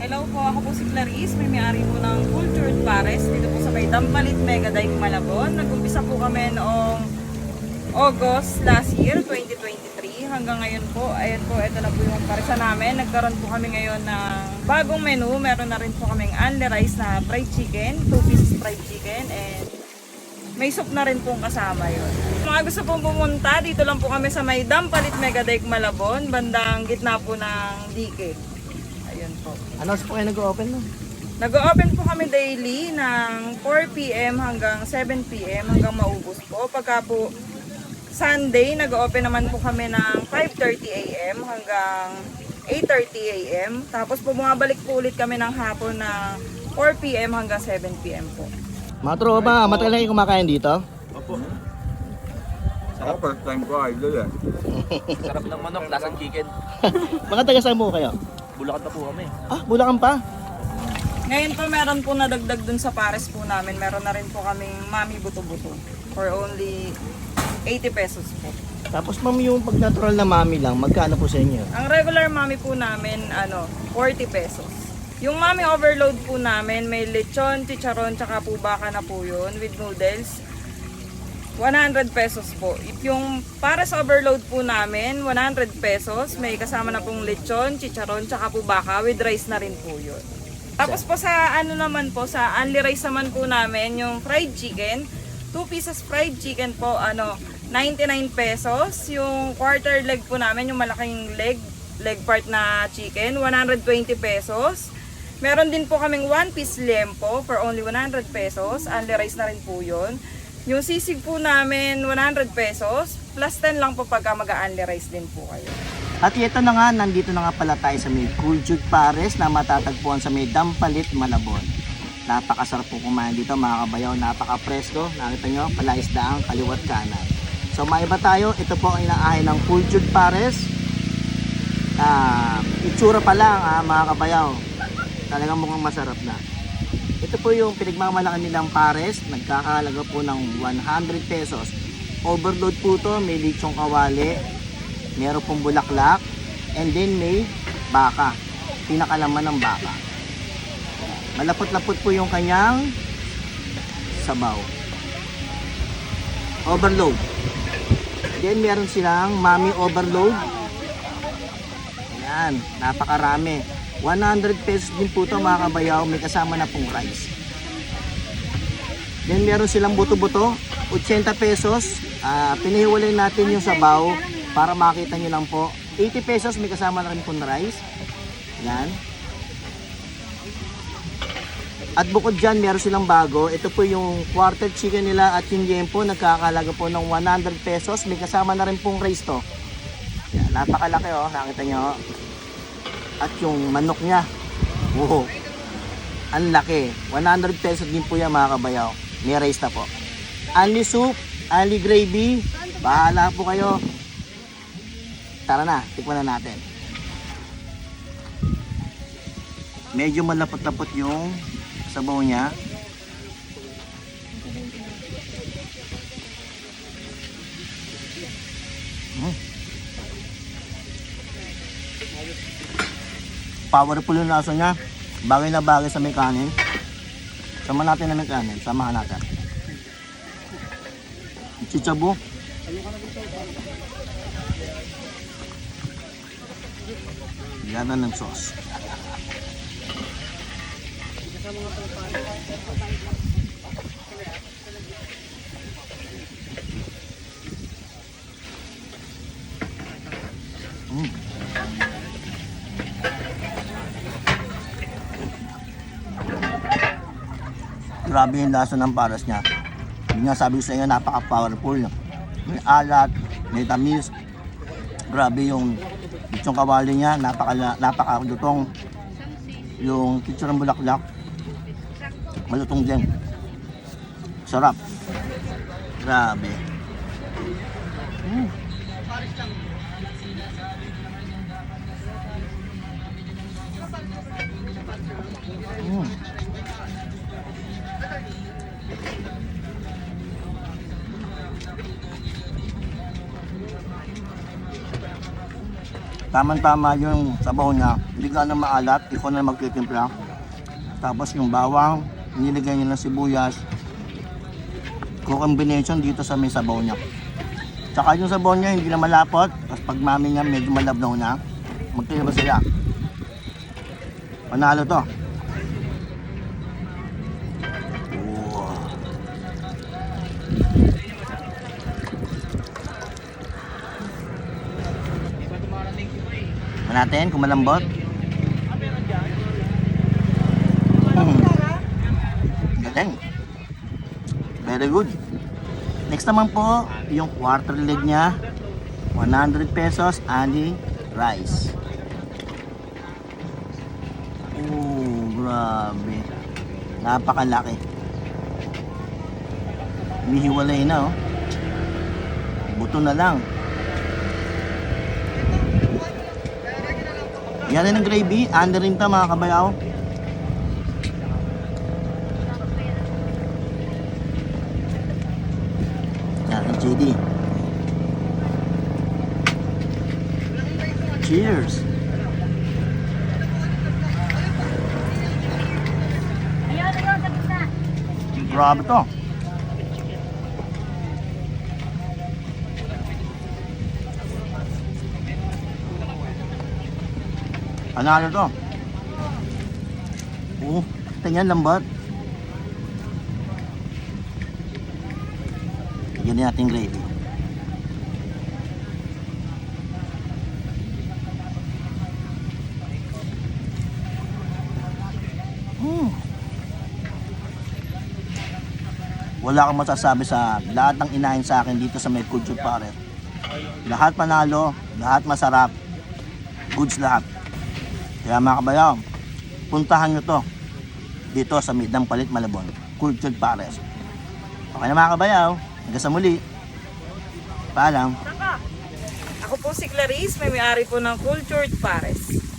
Hello po, ako po si Clarice, may may-ari po ng Cultured Pares dito po sa may Dampalit Mega Dike Malabon. Nag-umpisa po kami noong August last year, 2023. Hanggang ngayon po, ayan po, ito na po yung paresa namin. Nagkaroon po kami ngayon ng bagong menu. Meron na rin po kaming unli rice na fried chicken, 2 pieces fried chicken, and may soup na rin pong kasama yun. Mga gusto pong pumunta, dito lang po kami sa may Dampalit Mega Dike Malabon, bandang gitna po ng Dike. Ayun po. Ano po kayo nag-open no? Nag-open po kami daily ng 4 p.m. hanggang 7 p.m. hanggang maubos po. Pagka po Sunday, nag-open naman po kami ng 5.30 a.m. hanggang 8.30 a.m. Tapos po bumabalik po ulit kami ng hapon na 4 p.m. hanggang 7 p.m. po. Mga tropa, matagal na kayo kumakain dito? Opo. Ako first time ko idol eh. Sarap ng manok, lasang chicken. Mga taga saan po kayo? Bulacan pa po kami. Ah, Bulacan pa. Ngayon po meron po nadagdag dun sa pares po namin. Meron na rin po kaming mami buto-buto for only 80 pesos po. Tapos ma'am, yung pag natural na mami lang, magkano po sa inyo? Ang regular mami po namin, ano, 40 pesos. Yung mami overload po namin, may lechon, chicharon, tsaka po baka na po yun with noodles. 100 pesos po. Yung para sa overload po namin, 100 pesos. May kasama na pong lechon, chicharon, tsaka po baka with rice na rin po yun. Tapos po sa ano naman po, sa only rice naman po namin, yung fried chicken, 2 pieces fried chicken po, ano, 99 pesos. Yung quarter leg po namin, yung malaking leg, leg part na chicken, 120 pesos. Meron din po kaming 1 piece lempo for only 100 pesos. Only rice na rin po yun. Yung sisig po namin, 100 pesos. Plus 10 lang po pagka mag-only rice din po kayo. At ito na nga, nandito na nga pala tayo sa may Kulchud Pares na matatagpuan sa may Dampalit, Malabon. Napakasarap po kumain dito mga kabayaw, napaka-presko. Nakita nyo, palaisdaang kaliwat kanan. So maiba tayo, ito po ang inaahay ng Kulchud Pares. Ah, itsura pa lang ah, mga kabayaw. Talagang mukhang masarap na. Ito po yung pinagmamalaki nilang pares, nagkakahalaga po ng 100 pesos. Overload po to, may lechong kawali, meron pong bulaklak, and then may baka, pinakalaman ng baka. Malapot-lapot po yung kanyang sabaw. Overload. Then meron silang mami overload. Ayan, napakarami. 100 pesos din po ito mga kabayaw, may kasama na pong rice. Then meron silang buto-buto, 80 pesos. Ah, pinahiwalay natin yung sabaw para makita nyo lang po. 80 pesos, may kasama na rin pong rice. Yan. At bukod dyan, meron silang bago. Ito po yung quarter chicken nila at yung yempo, nagkakalaga po ng 100 pesos. May kasama na rin pong rice to. Yan, napakalaki oh, nakita nyo. At yung manok niya, wow, ang laki. 100 pesos din po yan mga kabayaw. May rice na po. Only soup, only gravy, bahala po kayo. Tara na, tikman na natin. Medyo malapot-lapot yung sabaw niya. Mm. Powerful yung lasa niya. Bagay na bagay sa may kanin. Sama natin na may kanin. Samahan natin. Chichabu. Yan na ng sauce. Grabe yung lasa ng paras niya. Yun nga sabi ko sa inyo, napaka-powerful. May alat, may tamis. Grabe yung yung kawali niya, napaka napaka-lutong. Yung picture bulaklak, malutong din. Sarap. Grabe. Mm. Tama-tama yung sabaw. Hindi ka na maalat. Ikaw na magtitimpla. Tapos yung bawang, nilagay niya ng sibuyas. Co-combination dito sa may sabaw niya. Tsaka yung sabaw niya hindi na malapot. Tapos pag mami niya medyo malabnaw na, magkaiba sila. Panalo to. Tingnan natin kung malambot. Hmm. Galing. Very good. Next naman po, yung quarter leg niya. 100 pesos, ani rice. Oh, grabe. Napakalaki. Mihiwalay na oh. Buto na lang. Yan rin ang gravy. Under rin to mga kabayaw. Yan ang JD. Cheers! Grabe to. Panalo to. Oo, tingnan lambat. Din natin gravy. Hmm. Wala akong masasabi sa lahat ng inahin sa akin dito sa may Kulture Pare. Lahat panalo, lahat masarap, goods lahat. Kaya mga kabayaw, puntahan nyo to dito sa Midang Palit Malabon, Cultured Pares. Okay na mga kabayaw, hanggang sa muli. Paalam. Ako po si Clarice, may may-ari po ng Cultured Pares.